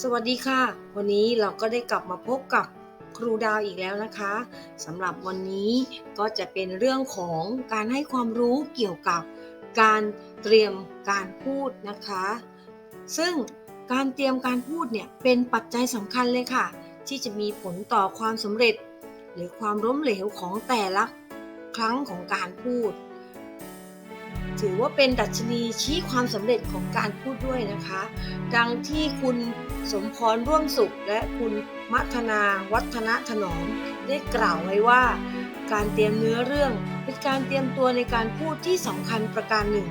สวัสดีค่ะ วันนี้เราก็ได้กลับมาพบกับครูดาวอีกแล้วนะคะสำหรับวันนี้ก็จะเป็นเรื่องของการให้ความรู้เกี่ยวกับการเตรียมการพูดนะคะ ซึ่งการเตรียมการพูดเนี่ยเป็นปัจจัยสำคัญเลยค่ะ ที่จะมีผลต่อความสำเร็จ หรือความล้มเหลวของแต่ละครั้งของการพูด ถือว่าเป็นดัชนีชี้ความสำเร็จของการพูดด้วยนะคะ ดังที่คุณสมพรร่วมสุข และคุณมัทนาวัฒนถนอมได้กล่าวไว้ว่า การเตรียมเนื้อเรื่องเป็นการเตรียมตัวในการพูดที่สำคัญประการหนึ่ง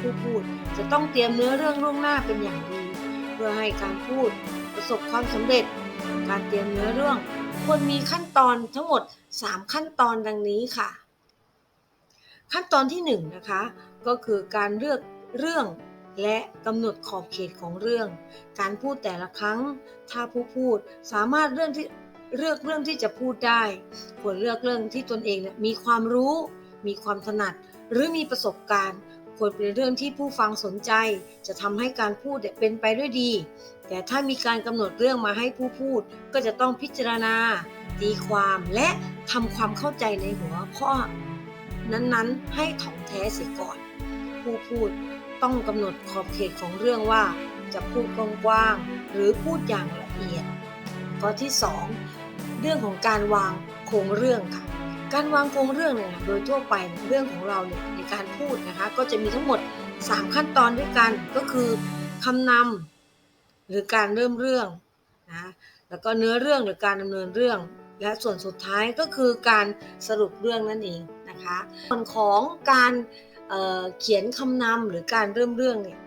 ผู้พูดจะต้องเตรียมเนื้อเรื่องล่วงหน้าเป็นอย่างดี เพื่อให้การพูดประสบความสำเร็จ การเตรียมเนื้อเรื่องควรมีขั้นตอนทั้งหมด 3 ขั้นตอนดังนี้ค่ะ ขั้นตอนที่1นงนะคะก็คือการเลือกเรื่องและกำหนดขอบเขตของเรื่อง การพูดแต่ละครั้ง ถ้าผู้พูดสามารถเรื่องที่เลือกเรื่องที่จะพูดได้ ควรเลือกเรื่องที่ตนเองเนี่ยมีความรู้ มีความถนัด หรือมีประสบการณ์ ควรเป็นเรื่องที่ผู้ฟังสนใจ จะทำให้การพูดเนี่ยเป็นไปด้วยดี แต่ถ้ามีการกำหนดเรื่องมาให้ผู้พูด ก็จะต้องพิจารณา ตีความและทำความเข้าใจในหัวข้อ นั้นๆ ให้ถ่องแท้เสียก่อน ผู้พูดต้องกำหนดขอบเขตของเรื่องว่า จะพูดกว้างๆหรือพูดอย่างละเอียด ข้อที่ 2 เรื่องของการวางโครงเรื่องค่ะ การวางโครงเรื่องเนี่ยโดยทั่วไปเรื่องของเราเนี่ยในการพูดนะคะก็จะมีทั้งหมด 3 ขั้นตอนด้วยกันก็คือคำนำหรือการเริ่มเรื่องนะแล้วก็เนื้อเรื่องหรือการดำเนินเรื่อง และส่วนสุดท้ายก็คือการสรุปเรื่องนั่นเอง นะคะส่วนของการเเขียนคำนำหรือการเริ่มเรื่องเนี่ย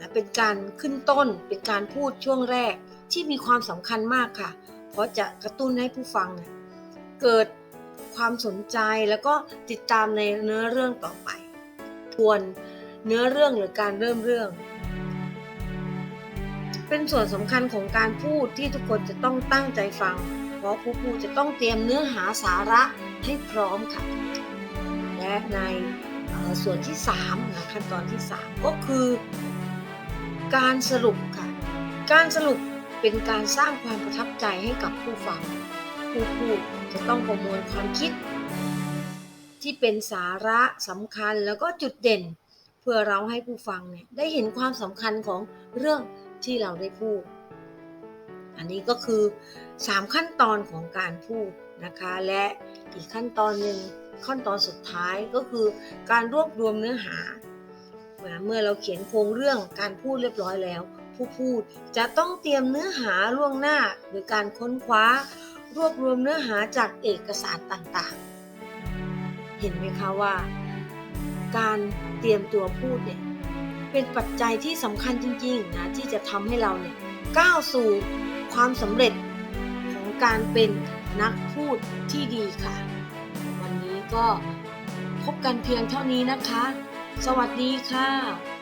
นะเป็นการขึ้นต้นเป็นการพูดช่วงแรกที่มีความสำคัญมากค่ะ เพราะจะกระตุ้นให้ผู้ฟังเนี่ยเกิดความสนใจแล้วก็ติดตามในเนื้อเรื่องต่อไป ทวนเนื้อเรื่องหรือการเริ่มเรื่อง เป็นส่วนสำคัญของการพูดที่ทุกคนจะต้องตั้งใจฟัง เพราะผู้พูดจะต้องเตรียมเนื้อหาสาระให้พร้อมค่ะ ในส่วนที่3นะขั้นตอนที่ 3 ก็คือ การสรุปค่ะการสรุปเป็นการสร้างความประทับใจให้กับผู้ฟังผู้พูดจะต้องประมวลความคิด ที่เป็นสาระสำคัญแล้วก็จุดเด่น เพื่อเราให้ผู้ฟังเนี่ยได้เห็นความสำคัญของเรื่องที่เราได้พูด อันนี้ก็คือ 3 ขั้นตอนของการพูดนะคะ และอีกขั้นตอนหนึ่ง ขั้นตอนสุดท้ายก็คือการรวบรวมเนื้อหา เมื่อเราเขียนโครงเรื่องการพูดเรียบร้อยแล้ว ผู้พูดจะต้องเตรียมเนื้อหาล่วงหน้าหรือการค้นคว้า รวบรวมเนื้อหาจากเอกสารต่างๆ เห็นไหมคะว่า การเตรียมตัวพูดเนี่ยเป็นปัจจัยที่สำคัญจริงๆนะที่จะทำให้เราเนี่ยก้าวสู่ความสำเร็จของการเป็นนักพูดที่ดีค่ะ ก็พบกันเพียงเท่านี้นะคะ สวัสดีค่ะ